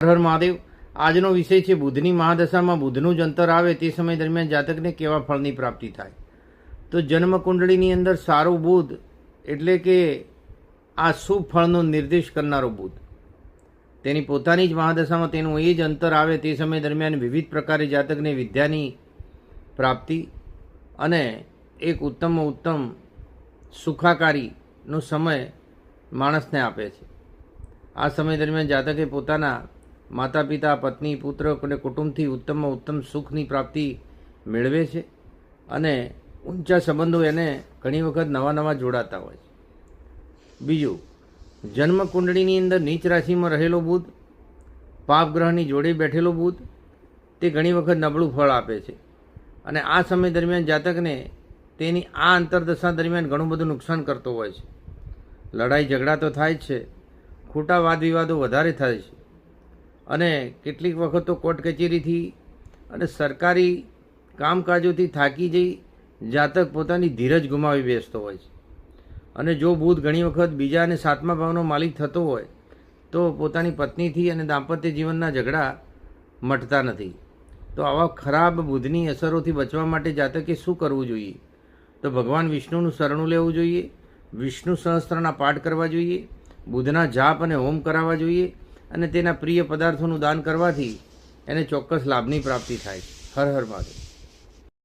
હર મહાદેવ, આજનો વિષય છે બુધની મહાદશામાં બુધનું જ અંતર આવે તે સમય દરમિયાન જાતકને કેવા ફળની પ્રાપ્તિ થાય. તો જન્મ કુંડળીની અંદર સારું બુધ એટલે કે આ શુભ ફળનો નિર્દેશ કરનારો બુધ તેની પોતાની જ મહાદશામાં તેનું એ જ અંતર આવે તે સમય દરમિયાન વિવિધ પ્રકારે જાતકને વિદ્યાની પ્રાપ્તિ અને એક ઉત્તમ ઉત્તમ સુખાકારીનો સમય માણસને આપે છે. આ સમય દરમિયાન જાતકે પોતાના માતા પિતા પત્ની, પુત્ર અને કુટુંબથી ઉત્તમમાં ઉત્તમ સુખની પ્રાપ્તિ મેળવે છે અને ઊંચા સંબંધો એને ઘણી વખત નવા નવા જોડાતા હોય છે. બીજું જન્મ કુંડળીની અંદર નીચ રાશિમાં રહેલો બુધ, પાપ ગ્રહની જોડે બેઠેલો બુધ, તે ઘણી વખત નબળું ફળ આપે છે અને આ સમય દરમિયાન જાતકને તેની આ અંતરદશા દરમિયાન ઘણું બધું નુકસાન કરતો હોય છે. લડાઈ ઝઘડા તો થાય જ છે. ખોટા વાદ વિવાદો વધારે થાય છે. અને કેટલીક વખત તો કોર્ટ કચેરીથી અને સરકારી કામકાજોથી થાકી જઈ જાતક પોતાની ધીરજ ગુમાવી બેસતો હોય છે. અને જો બુધ ઘણી વખત બીજા અને સાતમા ભાવનો માલિક થતો હોય, તો પોતાની પત્નીથી અને દાંપત્ય જીવનના ઝઘડા મટતા નથી. તો આવા ખરાબ બુધની અસરોથી બચવા માટે જાતકે શું કરવું જોઈએ? તો ભગવાન વિષ્ણુનું શરણું લેવું જોઈએ, વિષ્ણુ સહસ્ત્રના પાઠ કરવા જોઈએ, બુધના જાપ અને હોમ કરાવવા જોઈએ અને તેના પ્રિય પદાર્થોનું દાન કરવાથી એને ચોક્કસ લાભની પ્રાપ્તિ થાય. હર હર મહાદેવ.